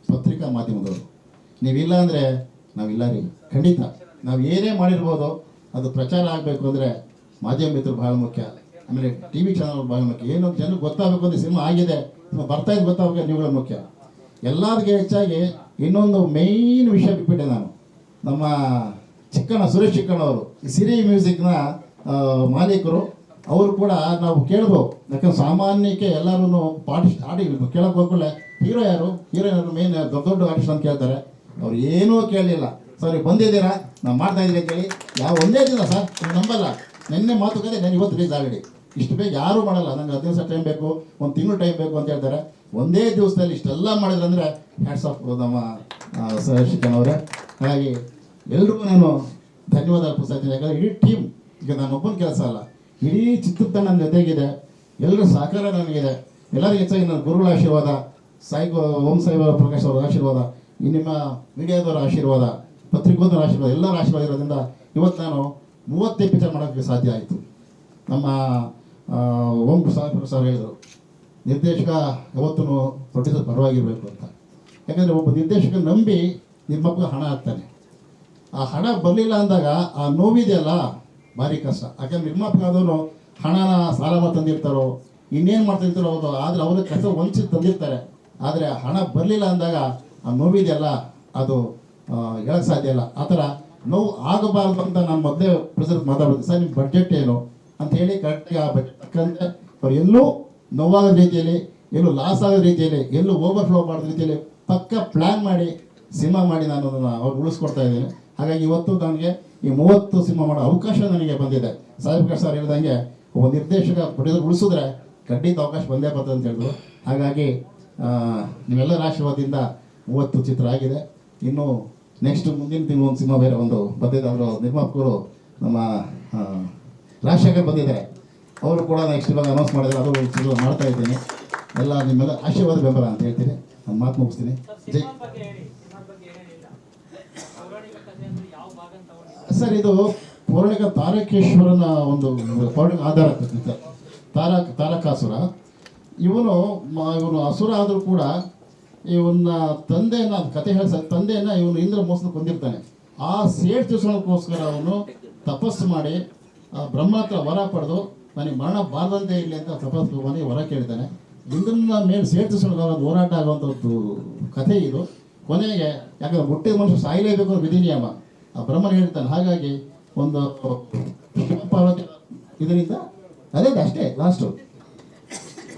ಪತ್ರಿಕಾ ಮಾಧ್ಯಮದವರು. ನೀವಿಲ್ಲ ಅಂದರೆ ನಾವಿಲ್ಲ ರೀ. ಖಂಡಿತ. ನಾವು ಏನೇ ಮಾಡಿರ್ಬೋದು ಅದು ಪ್ರಚಾರ ಆಗಬೇಕು ಅಂದರೆ ಮಾಧ್ಯಮ ಮಿತ್ರರು ಭಾಳ ಮುಖ್ಯ. ಆಮೇಲೆ ಟಿ ವಿ ಚಾನಲ್ ಭಾಳ ಮುಖ್ಯ. ಏನು ಜನಕ್ಕೆ ಗೊತ್ತಾಗಬೇಕು ಅಂದರೆ ಸಿನಿಮಾ ಆಗಿದೆ ಬರ್ತಾ ಇದ್ದು ಗೊತ್ತಾಗಬೇಕು ನೀವುಗಳು ಮುಖ್ಯ. ಎಲ್ಲದಕ್ಕೆ ಹೆಚ್ಚಾಗಿ ಇನ್ನೊಂದು ಮೇಯ್ನ್ ವಿಷಯ ಬಿಟ್ಬಿಟ್ಟೆ ನಾನು. ನಮ್ಮ ಚಿಕ್ಕಣ್ಣ, ಸುರೇಶ್ ಚಿಕ್ಕಣ್ಣ ಅವರು, ಈ ಸಿರಿ ಮ್ಯೂಸಿಕ್ನ ಮಾಲೀಕರು, ಅವರು ಕೂಡ ನಾವು ಕೇಳ್ಬೋದು. ಯಾಕಂದ್ರೆ ಸಾಮಾನ್ಯಕ್ಕೆ ಎಲ್ಲರೂ ಪಾಟಿ ಆಡಿ ಕೇಳಕ್ಕೆ ಹೋಗ್ಕೊಳ್ಳೆ ಹೀರೋ ಯಾರು? ಹೀರೋ ಯಾರು? ಮೇನ್ ದೊಡ್ಡ ದೊಡ್ಡ ಆರ್ಟಿಸ್ಟ್ ಅಂತ ಕೇಳ್ತಾರೆ. ಅವ್ರು ಏನೂ ಕೇಳಲಿಲ್ಲ. ಸರ್ ಬಂದಿದ್ದೀರಾ ನಾವು ಮಾಡ್ತಾ ಇದ್ದೀವಿ ಅಂತೇಳಿ ಯಾವ ಒಂದೇ ದಿನ ಸರ್ ನಂಬಲ್ಲ. ನಿನ್ನೆ ಮಾತುಕತೆ ನಾನು ಇವತ್ತು ರಿಲೀಸ್ ಆಗಲಿ. ಇಷ್ಟು ಬೇಗ ಯಾರೂ ಮಾಡಲ್ಲ. ನನಗೆ ಹದಿನೈದು ದಿವಸ ಟೈಮ್ ಬೇಕು, ಒಂದು ತಿಂಗಳು ಟೈಮ್ ಬೇಕು ಅಂತ ಹೇಳ್ತಾರೆ. ಒಂದೇ ದಿವಸದಲ್ಲಿ ಇಷ್ಟೆಲ್ಲ ಮಾಡಿದ್ರೆ ಅಂದರೆ ಹ್ಯಾಟ್ಸ್ ಆಫ್ ನಮ್ಮ ಶಿಕ್ಷಣ ಹಾಗಾಗಿ ಎಲ್ರಿಗೂ ನಾನು ಧನ್ಯವಾದ ಅರ್ಪಿಸ್ತಾ ಇದ್ದೀನಿ. ಯಾಕಂದರೆ ಇಡೀ ಟೀಮ್ ಈಗ ನಾನು ಒಬ್ಬನ ಕೆಲಸ ಅಲ್ಲ. ಇಡೀ ಚಿತ್ರತಂಡ ನನ್ನ ಜೊತೆಗಿದೆ. ಎಲ್ಲರೂ ಸಹಕಾರ ನನಗಿದೆ. ಎಲ್ಲರಿಗೂ ಹೆಚ್ಚಾಗಿ ನನ್ನ ಗುರುಗಳ ಆಶೀರ್ವಾದ, ಸಾಯಿ ಓಂ ಸಾಯಿ ಪ್ರಕಾಶ್ ಅವರ ಆಶೀರ್ವಾದ ನಿಮ್ಮ ಮೀಡಿಯಾದವರ ಆಶೀರ್ವಾದ. ಪತ್ರಿಕೋದರ ಆಶೀರ್ವಾದ ಎಲ್ಲ ಆಶೀರ್ವಾದ ಇರೋದ್ರಿಂದ ಇವತ್ತು ನಾನು ಮೂವತ್ತೇ ಪಿಕ್ಚರ್ ಮಾಡೋಕ್ಕೆ ಸಾಧ್ಯ ಆಯಿತು. ನಮ್ಮ ಓಂ ಸಾಯಿ ಸರ್ ಹೇಳಿದರು, ನಿರ್ದೇಶಕ ಯಾವತ್ತೂ ಪ್ರೊಡ್ಯೂಸರ್ ಪರವಾಗಿರಬೇಕು ಅಂತ. ಯಾಕಂದರೆ ಒಬ್ಬ ನಿರ್ದೇಶಕ ನಂಬಿ ನಿರ್ಮಾಪಕ ಹಣ ಹಾಕ್ತಾನೆ. ಆ ಹಣ ಬರಲಿಲ್ಲ ಅಂದಾಗ ಆ ನೋವಿದೆಯಲ್ಲ, ಭಾರಿ ಕಷ್ಟ. ಯಾಕಂದ್ರೆ ನಿರ್ಮಾಪಕ ಆದವನು ಹಣನ ಸಾಲ ತಂದಿರ್ತಾರೋ, ಇನ್ನೇನು ಮಾಡ್ತಿರ್ತಾರೋ ಅವರು ಆದರೆ ಅವರ ಕಷ್ಟ ವಂಚಿತ ತಂದಿರ್ತಾರೆ. ಆದರೆ ಹಣ ಬರಲಿಲ್ಲ ಅಂದಾಗ ಆ ನೋವಿದೆಯಲ್ಲ, ಅದು ಹೇಳಕ್ಕೆ ಸಾಧ್ಯ ಇಲ್ಲ. ಆ ಥರ ನೋವು ಆಗಬಾರ್ದು ಅಂತ ನಾನು ಮೊದಲೇ ಪ್ರೆಸಿಡೆಂಟ್ ಮಾತಾಡ್ಬೋದು ಸರ್, ನಿಮ್ಮ ಬಡ್ಜೆಟ್ ಏನು? ಅಂತ ಹೇಳಿ ಕರೆಕ್ಟಾಗಿ ಆ ಬಜೆಟ್ ತಕ್ಕಂತೆ ಅವ್ರು ಎಲ್ಲೂ ನೋವಾಗದ ರೀತಿಯಲ್ಲಿ, ಎಲ್ಲೂ ಲಾಸ್ ಆಗದ ರೀತಿಯಲ್ಲಿ, ಎಲ್ಲೂ ಓವರ್ಫ್ಲೋ ಮಾಡದ ರೀತಿಯಲ್ಲಿ ಪಕ್ಕ ಪ್ಲ್ಯಾನ್ ಮಾಡಿ ಸಿನಿಮಾ ಮಾಡಿ ನಾನು ಅವ್ರು ಉಳಿಸ್ಕೊಡ್ತಾ ಇದ್ದೀನಿ. ಹಾಗಾಗಿ ಇವತ್ತು ನನಗೆ ಈ ಮೂವತ್ತು ಸಿನಿಮಾ ಮಾಡೋ ಅವಕಾಶ ನನಗೆ ಬಂದಿದೆ. ಸಾಹೇಬ್ ಸರ್ ಹೇಳ್ದಂಗೆ, ಒಬ್ಬ ನಿರ್ದೇಶಕ ಪ್ರೊಡ್ಯೂಸರ್ ಉಳಿಸಿದ್ರೆ ಖಂಡಿತ ಅವಕಾಶ ಬಂದೇ ಬರ್ತದೆ ಅಂತ ಹೇಳಿದ್ರು. ಹಾಗಾಗಿ ನಿಮ್ಮೆಲ್ಲರ ಆಶೀರ್ವಾದದಿಂದ ಮೂವತ್ತು ಚಿತ್ರ ಆಗಿದೆ. ಇನ್ನು ನೆಕ್ಸ್ಟ್ ಮುಂದಿನ ತಿಂಗಳು ಒಂದು ಸಿನಿಮಾ ಬೇರೆ ಒಂದು ಬಂದಿದೆ. ಅವರು ನಿರ್ಮಾಪಕರು ನಮ್ಮ ರಾಜಶೇಖರ್ ಬಂದಿದ್ದಾರೆ. ಅವರು ಕೂಡ ನೆಕ್ಸ್ಟ್ ಇವಾಗ ಅನೌನ್ಸ್ ಮಾಡಿದ್ದಾರೆ. ಅದು ಮಾಡ್ತಾ ಇದ್ದೀನಿ. ಎಲ್ಲ ನಿಮ್ಮೆಲ್ಲ ಆಶೀರ್ವಾದ ಬೆಂಬಲ ಅಂತ ಹೇಳ್ತೀನಿ. ನಾನು ಮಾತು ಮುಗಿಸ್ತೀನಿ. ಜೈ. ಸರ್ ಇದು ಪೌರಾಣಿಕ ತಾರಕೇಶ್ವರನ ಒಂದು ಪೌರಾಣಿಕ ಆಧಾರ ಕಥೆ. ತಾರ ತಾರಕಾಸುರ. ಇವನು ಇವನು ಅಸುರ ಆದರೂ ಕೂಡ ಇವನ್ನ ತಂದೆಯನ್ನ ಕತೆ ಹೇಳ ತಂದೆಯನ್ನ ಇವನು ಇಂದ್ರ ಮೋಸದ ಕೊಂದಿರ್ತಾನೆ. ಆ ಸೇಡ್ ತೀರ್ಸೋಣಕ್ಕೋಸ್ಕರ ಅವನು ತಪಸ್ಸು ಮಾಡಿ, ಆ ಬ್ರಹ್ಮ ಹತ್ರ ವರ ಪಡೆದು, ನನಗೆ ಮರಣ ಬಾರದಂತೆ ಇರಲಿ ಅಂತ ತಪಸ್ಸು ಮಾಡಿ ವರ ಕೇಳ್ತಾನೆ ಇಂದ್ರನ ಮೇಲೆ ಸೇಡ್ ತೀರ್ಸೋಣ ಹೋರಾಟ ಆಗುವಂಥದ್ದು ಕಥೆ ಇದು. ಕೊನೆಗೆ, ಯಾಕಂದ್ರೆ ಹುಟ್ಟಿದ ಮನುಷ್ಯ ಸಾಯಲೇಬೇಕು ಅನ್ನೋ ವಿಧಿ ನಿಯಮ ಆ ಬ್ರಹ್ಮನ ಹೇಳ್ತಾನೆ ಹಾಗಾಗಿ ಒಂದು ಇದರಿಂದ, ಅದೇ ಅಷ್ಟೇ ಲಾಸ್ಟು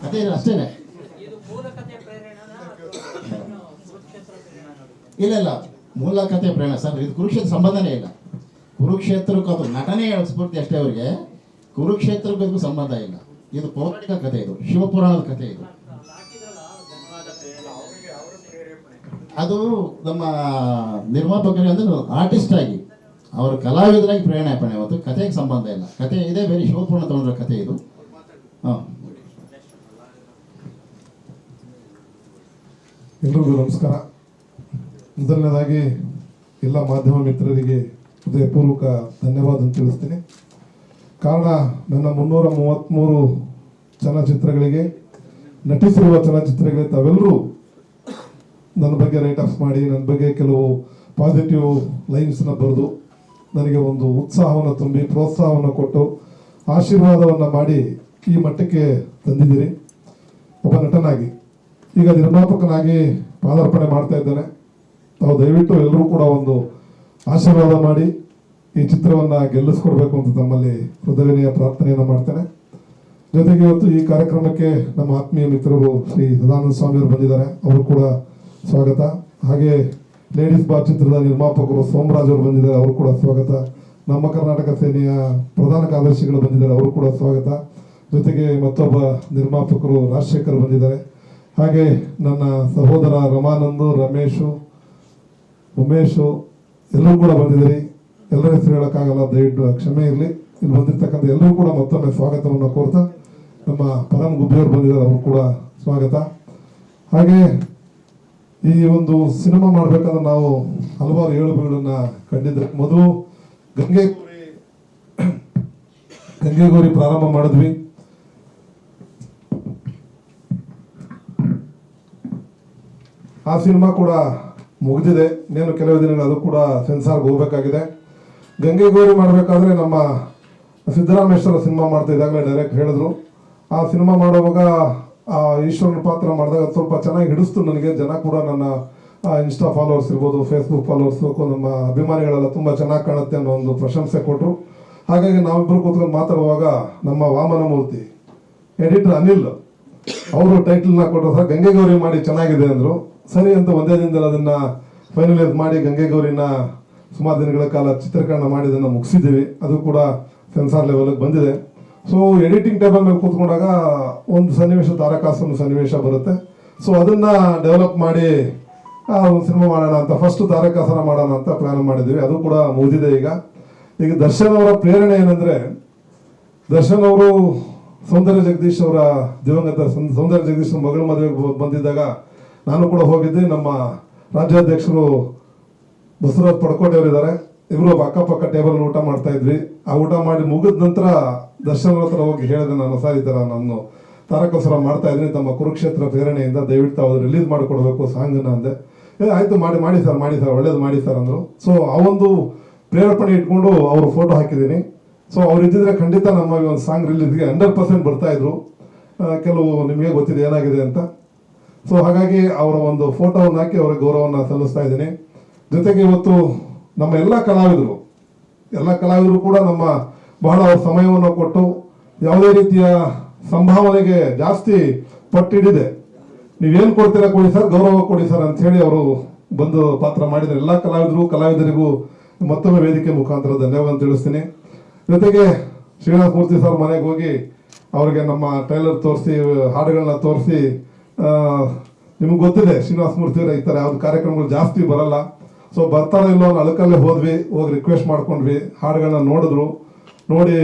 ಅದೇ ಅಷ್ಟೇನೆ ಇದು ಮೂಲ ಕಥೆ ಪ್ರೇರಣೆನ ಅಥವಾ ಏನು ಕುರುಕ್ಷೇತ್ರ ಪ್ರೇರಣ ನೋಡಿ ಇಲ್ಲ ಇಲ್ಲ. ಮೂಲ ಕಥೆ ಪ್ರೇರಣ ಸರ್, ಇದು ಕುರುಕ್ಷೇತ್ರ ಸಂಬಂಧನೇ ಇಲ್ಲ. ಕುರುಕ್ಷೇತ್ರಕ್ಕೂ ಅದು ನಟನೆ ಸ್ಫೂರ್ತಿ ಅಷ್ಟೇ ಅವರಿಗೆ. ಕುರುಕ್ಷೇತ್ರಕ್ಕೂ ಸಂಬಂಧ ಇಲ್ಲ. ಇದು ಪೌರಾಣಿಕ ಕಥೆ ಇದು. ಶಿವಪುರಾಣದ ಕಥೆ ಇದು. ಅದು ನಮ್ಮ ನಿರ್ಮಾಪಕರಿಗೆ ಅಂದ್ರೆ ಆರ್ಟಿಸ್ಟ್ ಆಗಿ. ಅವರು ಕಲಾವಿದರಾಗಿ ಪ್ರೇರಣೆ ಅವತ್ತು ಕಥೆಗೆ ಸಂಬಂಧ ಇಲ್ಲ. ಕಥೆ ಇದೆ, ಬೇರೆ ಶಿವಪೂರ್ಣ ತಗೊಂಡ್ರ ಕಥೆ ಇದು. ಹಾಂ. ಎಲ್ರಿಗೂ ನಮಸ್ಕಾರ. ಮೊದಲನೇದಾಗಿ ಎಲ್ಲ ಮಾಧ್ಯಮ ಮಿತ್ರರಿಗೆ ಹೃದಯಪೂರ್ವಕ ಧನ್ಯವಾದ ತಿಳಿಸ್ತೀನಿ. ಕಾರಣ, ನನ್ನ ಮುನ್ನೂರ ಮೂವತ್ತ್ಮೂರು ಚಲನಚಿತ್ರಗಳಿಗೆ ನಟಿಸಿರುವ ಚಲನಚಿತ್ರಗಳಿಗೆ ತಾವೆಲ್ಲರೂ ನನ್ನ ಬಗ್ಗೆ ರೈಟ್ ಆಫ್ ಮಾಡಿ, ನನ್ನ ಬಗ್ಗೆ ಕೆಲವು ಪಾಸಿಟಿವ್ ಲೈನ್ಸ್ನ ಬರೆದು ನನಗೆ ಒಂದು ಉತ್ಸಾಹವನ್ನು ತುಂಬಿ, ಪ್ರೋತ್ಸಾಹವನ್ನು ಕೊಟ್ಟು ಆಶೀರ್ವಾದವನ್ನು ಮಾಡಿ ಈ ಮಟ್ಟಕ್ಕೆ ತಂದಿದ್ದೀರಿ. ಒಬ್ಬ ನಟನಾಗಿ, ಈಗ ನಿರ್ಮಾಪಕನಾಗಿ ಪಾದಾರ್ಪಣೆ ಮಾಡ್ತಾ ಇದ್ದೇನೆ. ತಾವು ದಯವಿಟ್ಟು ಎಲ್ಲರೂ ಕೂಡ ಒಂದು ಆಶೀರ್ವಾದ ಮಾಡಿ ಈ ಚಿತ್ರವನ್ನು ಗೆಲ್ಲಿಸ್ಕೊಡ್ಬೇಕು ಅಂತ ತಮ್ಮಲ್ಲಿ ಹೃದಯವಿನಯ ಪ್ರಾರ್ಥನೆಯನ್ನು ಮಾಡ್ತೇನೆ. ಜೊತೆಗೆ ಇವತ್ತು ಈ ಕಾರ್ಯಕ್ರಮಕ್ಕೆ ನಮ್ಮ ಆತ್ಮೀಯ ಮಿತ್ರರು ಶ್ರೀ ಸದಾನಂದ ಸ್ವಾಮಿಯವರು ಬಂದಿದ್ದಾರೆ. ಅವರು ಕೂಡ ಸ್ವಾಗತ. ಹಾಗೆ ಲೇಡೀಸ್ ಬಾರ್ ಚಿತ್ರದ ನಿರ್ಮಾಪಕರು ಸೋಮರಾಜ್ ಅವರು ಬಂದಿದ್ದಾರೆ, ಅವರು ಕೂಡ ಸ್ವಾಗತ. ನಮ್ಮ ಕರ್ನಾಟಕ ಸೇನೆಯ ಪ್ರಧಾನ ಕಾರ್ಯದರ್ಶಿಗಳು ಬಂದಿದ್ದಾರೆ, ಅವರು ಕೂಡ ಸ್ವಾಗತ. ಜೊತೆಗೆ ಮತ್ತೊಬ್ಬ ನಿರ್ಮಾಪಕರು ರಾಜಶೇಖರ್ ಬಂದಿದ್ದಾರೆ. ಹಾಗೆ ನನ್ನ ಸಹೋದರ ರಮಾನಂದು, ರಮೇಶು ಉಮೇಶು, ಎಲ್ಲರೂ ಕೂಡ ಬಂದಿದ್ದೀರಿ. ಎಲ್ಲರ ಹೆಸರು ಹೇಳೋಕ್ಕಾಗಲ್ಲ ದಯವಿಟ್ಟು ಕ್ಷಮೆ ಇರಲಿ. ಇಲ್ಲಿ ಬಂದಿರ್ತಕ್ಕಂಥ ಎಲ್ಲರೂ ಕೂಡ ಮತ್ತೊಮ್ಮೆ ಸ್ವಾಗತವನ್ನು ಕೋರ್ತಾ, ನಮ್ಮ ಪರಮ್ ಗುಬ್ಬಿಯವರು ಬಂದಿದ್ದಾರೆ ಅವರು ಕೂಡ ಸ್ವಾಗತ. ಹಾಗೆ ಈ ಒಂದು ಸಿನಿಮಾ ಮಾಡಬೇಕಾದ್ರೆ ನಾವು ಹಲವಾರು ಏಳುಬೀಳನ್ನ ಕಂಡಿದ್ರೆ ಮೊದಲು ಗಂಗೆಗೌರಿ ಗಂಗೆಗೌರಿ ಪ್ರಾರಂಭ ಮಾಡಿದ್ವಿ. ಆ ಸಿನಿಮಾ ಕೂಡ ಮುಗಿದಿದೆ. ಇನ್ನೇನು ಕೆಲವು ದಿನಗಳು ಅದು ಕೂಡ ಸೆನ್ಸಾರ್ಗೆ ಹೋಗ್ಬೇಕಾಗಿದೆ. ಗಂಗೆಗೌರಿ ಮಾಡಬೇಕಾದ್ರೆ ನಮ್ಮ ಸಿದ್ದರಾಮೇಶ್ವರ ಸಿನಿಮಾ ಮಾಡ್ತಾ ಇದ್ದಾಗಲೇ ಡೈರೆಕ್ಟ್ ಹೇಳಿದ್ರು. ಆ ಸಿನಿಮಾ ಮಾಡುವಾಗ ಈಶ್ವರನ ಪಾತ್ರ ಮಾಡಿದಾಗ ಸ್ವಲ್ಪ ಚೆನ್ನಾಗಿ ಹಿಡಿಸ್ತು ನನಗೆ. ಜನ ಕೂಡ ನನ್ನ ಇನ್ಸ್ಟಾ ಫಾಲೋವರ್ಸ್ ಇರ್ಬೋದು ಫೇಸ್ಬುಕ್ ಫಾಲೋವರ್ಸ್ ನಮ್ಮ ಅಭಿಮಾನಿಗಳೆಲ್ಲ ತುಂಬ ಚೆನ್ನಾಗಿ ಕಾಣುತ್ತೆ ಅನ್ನೋ ಒಂದು ಪ್ರಶಂಸೆ ಕೊಟ್ಟರು ಹಾಗಾಗಿ ನಾವಿಬ್ಬರು ಕೂತ್ಕೊಂಡು ಮಾತಾಡುವಾಗ ನಮ್ಮ ವಾಮನ ಮೂರ್ತಿ, ಎಡಿಟರ್ ಅನಿಲ್, ಅವರು ಟೈಟಲ್ನ ಕೊಟ್ಟರು ಸರ್ ಗಂಗೆಗೌರಿ ಮಾಡಿ ಚೆನ್ನಾಗಿದೆ ಅಂದರು. ಸರಿ ಅಂತ ಒಂದೇ ದಿನದಲ್ಲಿ ಅದನ್ನ ಫೈನಲೈಸ್ ಮಾಡಿ ಗಂಗೆಗೌರಿನ ಸುಮಾರು ದಿನಗಳ ಕಾಲ ಚಿತ್ರೀಕರಣ ಮಾಡಿ ಅದನ್ನು ಮುಗಿಸಿದ್ದೀವಿ. ಅದು ಕೂಡ ಸೆನ್ಸಾರ್ ಲೆವೆಲ್ಗೆ ಬಂದಿದೆ. ಸೊ ಎಡಿಟಿಂಗ್ ಟೇಬಲ್ ಮೇಲೆ ಕೂತ್ಕೊಂಡಾಗ ಒಂದು ಸನ್ನಿವೇಶ ತಾರಕಾಸನ ಸನ್ನಿವೇಶ ಬರುತ್ತೆ. ಸೊ ಅದನ್ನ ಡೆವಲಪ್ ಮಾಡಿ ಒಂದು ಸಿನಿಮಾ ಮಾಡೋಣ ಅಂತ ಫಸ್ಟ್ ತಾರಕಾಸನ ಮಾಡೋಣ ಅಂತ ಪ್ಲಾನ್ ಮಾಡಿದ್ವಿ ಅದು ಕೂಡ ಮುಗಿದಿದೆ ಈಗ. ಈಗ ದರ್ಶನ್ ಅವರ ಪ್ರೇರಣೆ ಏನಂದ್ರೆ, ದರ್ಶನ್ ಅವರು ಸೌಂದರ್ಯ ಜಗದೀಶ್ ಅವರ ದಿವಂಗತ, ಸೌಂದರ್ಯ ಜಗದೀಶ್ ಮಗಳ ಮದುವೆಗೆ ಬಂದಿದ್ದಾಗ ನಾನು ಕೂಡ ಹೋಗಿದ್ದೆ. ನಮ್ಮ ರಾಜ್ಯಾಧ್ಯಕ್ಷರು ಬಸವರಾಜ್ ಪಡ್ಕೊಂಡವರಿದ್ದಾರೆ ಇವರು ಅಕ್ಕಪಕ್ಕ ಟೇಬಲ್ ಊಟ ಮಾಡ್ತಾ ಇದ್ವಿ. ಆ ಊಟ ಮಾಡಿ ಮುಗಿದ ನಂತರ ದರ್ಶನರ ಹತ್ರ ಹೋಗಿ ಹೇಳಿದೆ, ನಾನು ಸರ್ ಈ ಥರ ನಾನು ತಾರಕೋಸ್ಕರ ಮಾಡ್ತಾ ಇದ್ದೀನಿ. ತಮ್ಮ ಕುರುಕ್ಷೇತ್ರ ಪ್ರೇರಣೆಯಿಂದ ದಯವಿಟ್ಟು ಅವ್ರು ರಿಲೀಸ್ ಮಾಡಿಕೊಡ್ಬೇಕು. ಸಾಂಗನ್ನ ಅಂದೆ. ಏ, ಆಯ್ತು, ಮಾಡಿ ಮಾಡಿ ಸರ್ ಮಾಡಿ ಸರ್ ಒಳ್ಳೇದು ಮಾಡಿ ಸರ್ ಅಂದರು. ಸೊ ಆ ಒಂದು ಪ್ರೇರೇಪಣೆ ಇಟ್ಕೊಂಡು ಅವರು ಫೋಟೋ ಹಾಕಿದ್ದೀನಿ. ಸೊ ಅವ್ರು ಇದ್ದಿದ್ರೆ ಖಂಡಿತ ನಮ್ಮ ಒಂದು ಸಾಂಗ್ ರಿಲೀಸ್ಗೆ ಹಂಡ್ರೆಡ್ ಪರ್ಸೆಂಟ್ ಬರ್ತಾ ಇದ್ರು. ಕೆಲವು ನಿಮಗೆ ಗೊತ್ತಿದೆ ಏನಾಗಿದೆ ಅಂತ. ಸೊ ಹಾಗಾಗಿ ಅವರ ಒಂದು ಫೋಟೋವನ್ನು ಹಾಕಿ ಅವರ ಗೌರವವನ್ನು ಸಲ್ಲಿಸ್ತಾ ಇದ್ದೀನಿ. ಜೊತೆಗೆ ಇವತ್ತು ನಮ್ಮ ಎಲ್ಲ ಕಲಾವಿದರು ಎಲ್ಲ ಕಲಾವಿದರು ಕೂಡ ನಮ್ಮ ಬಹಳ ಸಮಯವನ್ನು ಕೊಟ್ಟು ಯಾವುದೇ ರೀತಿಯ ಸಂಭಾವನೆಗೆ ಜಾಸ್ತಿ ಪಟ್ಟಿಡಿದೆ. ನೀವೇನು ಕೊಡ್ತೀರಾ ಕೊಡಿ ಸರ್, ಗೌರವ ಕೊಡಿ ಸರ್ ಅಂತ ಹೇಳಿ ಅವರು ಬಂದು ಪಾತ್ರ ಮಾಡಿದ್ದಾರೆ. ಎಲ್ಲ ಕಲಾವಿದರು, ಕಲಾವಿದರಿಗೂ ಮತ್ತೊಮ್ಮೆ ವೇದಿಕೆ ಮುಖಾಂತರ ಧನ್ಯವಾದ ತಿಳಿಸ್ತೀನಿ. ಜೊತೆಗೆ ಶ್ರೀನಾಥ್ ಮೂರ್ತಿ ಸರ್ ಮನೆಗೆ ಹೋಗಿ ಅವರಿಗೆ ನಮ್ಮ ಟೈಲರ್ ತೋರಿಸಿ, ಹಾಡುಗಳನ್ನ ತೋರಿಸಿ ನಿಮ್ಗೆ ಗೊತ್ತಿದೆ ಶ್ರೀನಿವಾಸ ಮೂರ್ತಿ ಅವರ ಈ ಥರ ಯಾವ್ದು ಕಾರ್ಯಕ್ರಮಗಳು ಜಾಸ್ತಿ ಬರಲ್ಲ. ಸೊ ಬರ್ತಾರೋ ಇಲ್ಲೋ ಅಳಕಲ್ಲೇ ಹೋದ್ವಿ, ಹೋಗಿ ರಿಕ್ವೆಸ್ಟ್ ಮಾಡ್ಕೊಂಡ್ವಿ ಹಾಡುಗಳನ್ನ ನೋಡಿದ್ರು. ನೋಡಿ,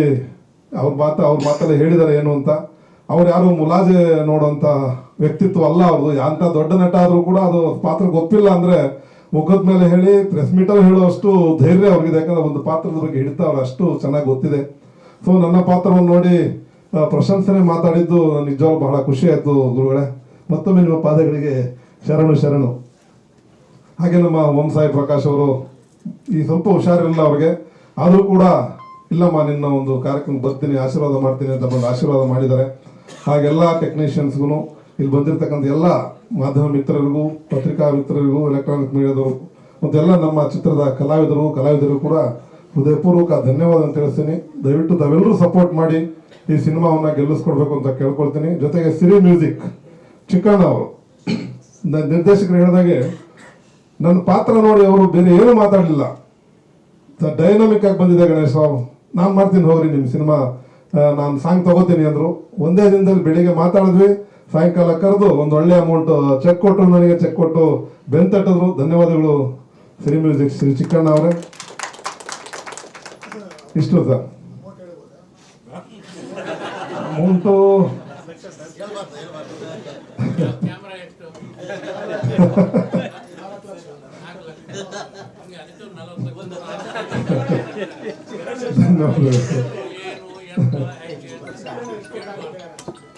ಅವ್ರ ಮಾತ, ಅವ್ರ ಮಾತಲ್ಲೇ ಹೇಳಿದಾರೆ ಏನು ಅಂತ. ಅವ್ರು ಯಾರು ಮುಲಾಜೆ ನೋಡುವಂತ ವ್ಯಕ್ತಿತ್ವ ಅಲ್ಲ ಅವ್ರದ್ದು. ಅಂತ ದೊಡ್ಡ ನಟ ಆದರೂ ಕೂಡ ಅದು ಪಾತ್ರ ಗೊತ್ತಿಲ್ಲ ಅಂದ್ರೆ ಮುಖದ ಮೇಲೆ ಹೇಳಿ ಪ್ರೆಸ್ ಮೀಟಲ್ಲಿ ಹೇಳುವಷ್ಟು ಧೈರ್ಯ ಅವ್ರಿಗಿದೆ. ಯಾಕಂದ್ರೆ ಒಂದು ಪಾತ್ರದ ಬಗ್ಗೆ ಹಿಡಿತಾ ಅವ್ರು ಅಷ್ಟು ಚೆನ್ನಾಗಿ ಗೊತ್ತಿದೆ. ಸೊ ನನ್ನ ಪಾತ್ರವನ್ನು ನೋಡಿ ಪ್ರಶಂಸನೆ ಮಾತಾಡಿದ್ದು, ನಿಜವಾಗ್ಲೂ ಬಹಳ ಖುಷಿ ಆಯ್ತು ಗುರುಗಳೇ. ಮತ್ತೊಮ್ಮೆ ನಿಮ್ಮ ಪಾದಗಳಿಗೆ ಶರಣು ಶರಣು. ಹಾಗೆ ನಮ್ಮ ಓಂ ಪ್ರಕಾಶ್ ಅವರು ಈ ಸ್ವಲ್ಪ ಹುಷಾರಿಲ್ಲ ಅವ್ರಿಗೆ. ಆದರೂ ಕೂಡ, ಇಲ್ಲಮ್ಮ, ನಿನ್ನ ಒಂದು ಕಾರ್ಯಕ್ರಮ ಬರ್ತೀನಿ, ಆಶೀರ್ವಾದ ಮಾಡ್ತೀನಿ ಅಂತ ಬಂದು ಆಶೀರ್ವಾದ ಮಾಡಿದ್ದಾರೆ. ಹಾಗೆಲ್ಲ ಟೆಕ್ನಿಷಿಯನ್ಸ್ಗೂ ಇಲ್ಲಿ ಬಂದಿರತಕ್ಕಂಥ ಎಲ್ಲ ಮಾಧ್ಯಮ ಮಿತ್ರರಿಗೂ, ಪತ್ರಿಕಾ ಮಿತ್ರರಿಗೂ, ಎಲೆಕ್ಟ್ರಾನಿಕ್ ಮೀಡಿಯಾದವರು, ಮತ್ತೆಲ್ಲ ನಮ್ಮ ಚಿತ್ರದ ಕಲಾವಿದರು ಕಲಾವಿದರು ಕೂಡ ಹೃದಯಪೂರ್ವಕ ಧನ್ಯವಾದ ತಿಳಿಸ್ತೀನಿ. ದಯವಿಟ್ಟು ತಾವೆಲ್ಲರೂ ಸಪೋರ್ಟ್ ಮಾಡಿ ಈ ಸಿನಿಮಾವನ್ನ ಗೆಲ್ಲಿಸ್ಕೊಡ್ಬೇಕು ಅಂತ ಕೇಳ್ಕೊಳ್ತೀನಿ. ಜೊತೆಗೆ ಸಿರಿ ಮ್ಯೂಸಿಕ್ ಚಿಕ್ಕಣ್ಣ ಅವರು ನಿರ್ದೇಶಕರು ಹೇಳಿದಾಗೆ ನನ್ನ ಪಾತ್ರ ನೋಡಿ ಅವರು ಬೇರೆ ಏನು ಮಾತಾಡಲಿಲ್ಲ. ಡೈನಾಮಿಕ್ ಆಗಿ ಬಂದಿದೆ ಗಣೇಶ್ ರಾವ್. ನಾನು ಮಾಡ್ತೀನಿ ಹೋಗ್ರಿ ನಿಮ್ಮ ಸಿನಿಮಾ. ನಾನು ಸಾಂಗ್ ತಗೋತೀನಿ ಅಂದರು. ಒಂದೇ ದಿನದಲ್ಲಿ ಬೆಳಿಗ್ಗೆ ಮಾತಾಡಿದ್ವಿ. ಸಾಯಂಕಾಲ ಕರೆದು ಒಂದು ಒಳ್ಳೆ ಅಮೌಂಟ್ ಚೆಕ್ ಕೊಟ್ಟರು ನನಗೆ ಚೆಕ್ ಕೊಟ್ಟು ಬೆಂತಟ್ಟಿದ್ರು ಧನ್ಯವಾದಗಳು ಸಿರಿ ಮ್ಯೂಸಿಕ್ ಶ್ರೀ ಚಿಕ್ಕಣ್ಣ ಅವರೇ. ಇಷ್ಟು ಸರ್. Amount camera.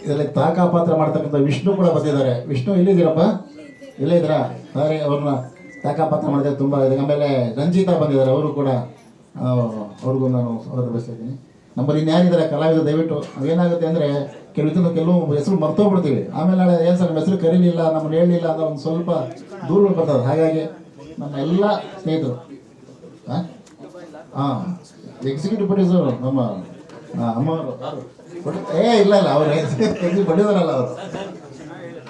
ಇದರಲ್ಲಿ ತಾಕ ಪಾತ್ರ ಮಾಡ್ತಕ್ಕಂಥ ವಿಷ್ಣು ಕೂಡ ಬಂದಿದ್ದಾರೆ ವಿಷ್ಣು ಇಲ್ಲಿದ್ದೀರಪ್ಪ ಇಲ್ಲೇ ಇದ್ದೀರಾ? ಸಾರಿ ಅವ್ರನ್ನ ತಾಕ ಪಾತ್ರ ಮಾಡಿದ್ರೆ ತುಂಬ ಇದೆ. ಆಮೇಲೆ ರಂಜಿತಾ ಬಂದಿದ್ದಾರೆ. ಅವರು ಕೂಡ ಅವ್ರಿಗೂ ನಾನು ಸ್ವಾಗತ ಬಯಸ್ತಾ ಇದ್ದೀನಿ. ನಮ್ಮಲ್ಲಿ ಇನ್ಯಾರಿದ್ದಾರೆ? ಕಲಾವಿದರು ದಯವಿಟ್ಟು ಏನಾಗುತ್ತೆ ಅಂದರೆ ಕೆಲವು ಕೆಲವು ಹೆಸರು ಮರ್ತೋಗ್ಬಿಡ್ತೀವಿ. ಆಮೇಲೆ ನಾಳೆ ಏನು ಸರ್ ಹೆಸರು ಕರೀಲಿಲ್ಲ, ನಮ್ಮನ್ನು ಹೇಳಲಿಲ್ಲ ಅಂತ ಒಂದು ಸ್ವಲ್ಪ ದೂರಗಳು ಬರ್ತದೆ. ಹಾಗಾಗಿ ನಮ್ಮ ಎಲ್ಲ ಸ್ನೇಹಿತರು ಹಾಂ ಎಕ್ಸಿಕ್ಯೂಟಿವ್ ಪ್ರೊಡ್ಯೂಸರ್ ನಮ್ಮ ಅಮ್ಮವರು ಏ, ಇಲ್ಲ ಇಲ್ಲ, ಅವ್ರು ಬಡಿದಾರಲ್ಲ ಅವರು?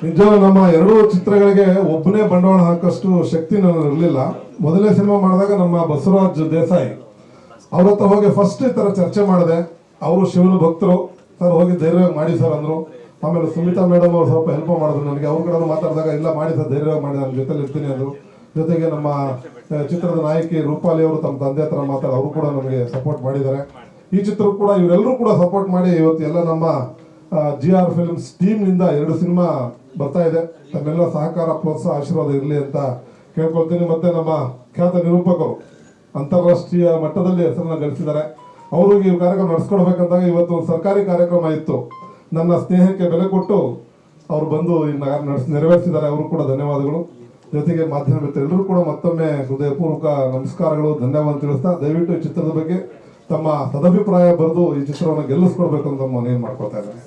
ನಿಜ, ನಮ್ಮ ಎರಡೂ ಚಿತ್ರಗಳಿಗೆ ಒಬ್ಬನೇ ಬಂಡವಾಳ ಹಾಕಷ್ಟು ಶಕ್ತಿ ನಾನು ಇರಲಿಲ್ಲ. ಮೊದಲನೇ ಸಿನಿಮಾ ಮಾಡಿದಾಗ ನಮ್ಮ ಬಸವರಾಜ್ ದೇಸಾಯಿ, ಅವ್ರ ಹತ್ರ ಹೋಗಿ ಫಸ್ಟ್ ಈ ಥರ ಚರ್ಚೆ ಮಾಡಿದೆ. ಅವರು ಶಿವನ ಭಕ್ತರು. ಸರ್, ಹೋಗಿ ಧೈರ್ಯವಾಗಿ ಮಾಡಿ ಸರ್ ಅಂದ್ರು. ಆಮೇಲೆ ಸುಮಿತಾ ಮೇಡಮ್ ಅವರು ಸ್ವಲ್ಪ ಹೆಲ್ಪ್ ಮಾಡಿದ್ರು ನನಗೆ. ಅವ್ರ ಕಡೆ ಮಾತಾಡಿದಾಗ, ಇಲ್ಲ ಮಾಡಿ ಸರ್ ಧೈರ್ಯವಾಗಿ ಮಾಡಿ ನನ್ನ ಜೊತೆಲಿ ಇರ್ತೀನಿ ಅಂದರು. ಜೊತೆಗೆ ನಮ್ಮ ಚಿತ್ರದ ನಾಯಕಿ ರೂಪಾಲಿ ಅವರು ತಮ್ಮ ತಂದೆ ಹತ್ರ ಮಾತಾಡಿ, ಅವರು ಕೂಡ ನಮಗೆ ಸಪೋರ್ಟ್ ಮಾಡಿದ್ದಾರೆ. ಈ ಚಿತ್ರ ಕೂಡ ಇವರೆಲ್ಲರೂ ಕೂಡ ಸಪೋರ್ಟ್ ಮಾಡಿ ಇವತ್ತು ಎಲ್ಲ ನಮ್ಮ ಜಿ ಆರ್ ಫಿಲ್ಮ್ಸ್ ಟೀಮ್ನಿಂದ ಎರಡು ಸಿನಿಮಾ ಬರ್ತಾ ಇದೆ. ತಮ್ಮೆಲ್ಲ ಸಹಕಾರ, ಪ್ರೋತ್ಸಾಹ, ಆಶೀರ್ವಾದ ಇರಲಿ ಅಂತ ಕೇಳ್ಕೊಳ್ತೀನಿ. ಮತ್ತೆ ನಮ್ಮ ಖ್ಯಾತ ನಿರೂಪಕರು ಅಂತಾರಾಷ್ಟ್ರೀಯ ಮಟ್ಟದಲ್ಲಿ ಹೆಸರನ್ನ ಗಳಿಸಿದ್ದಾರೆ. ಅವ್ರಿಗೆ ಈ ಕಾರ್ಯಕ್ರಮ ನಡೆಸ್ಕೊಡ್ಬೇಕಂದಾಗ ಇವತ್ತು ಒಂದು ಸರ್ಕಾರಿ ಕಾರ್ಯಕ್ರಮ ಇತ್ತು. ನನ್ನ ಸ್ನೇಹಕ್ಕೆ ಬೆಲೆ ಕೊಟ್ಟು ಅವ್ರು ಬಂದು ನಡೆಸ್ ನೆರವೇರಿಸಿದ್ದಾರೆ. ಅವರು ಕೂಡ ಧನ್ಯವಾದಗಳು. ಜೊತೆಗೆ ಮಾಧ್ಯಮ ಎಲ್ಲರೂ ಕೂಡ ಮತ್ತೊಮ್ಮೆ ಹೃದಯಪೂರ್ವಕ ನಮಸ್ಕಾರಗಳು ಧನ್ಯವಾದ ತಿಳಿಸ್ತಾ ದಯವಿಟ್ಟು ಈ ಚಿತ್ರದ ಬಗ್ಗೆ ತಮ್ಮ ಸದಭಿಪ್ರಾಯ ಬರೆದು ಈ ಚಿತ್ರವನ್ನು ಗೆಲ್ಲಿಸ್ಕೊಡ್ಬೇಕು ಅಂತ ಮನೇನು ಮಾಡ್ಕೊಳ್ತಾ ಇದ್ದಾರೆ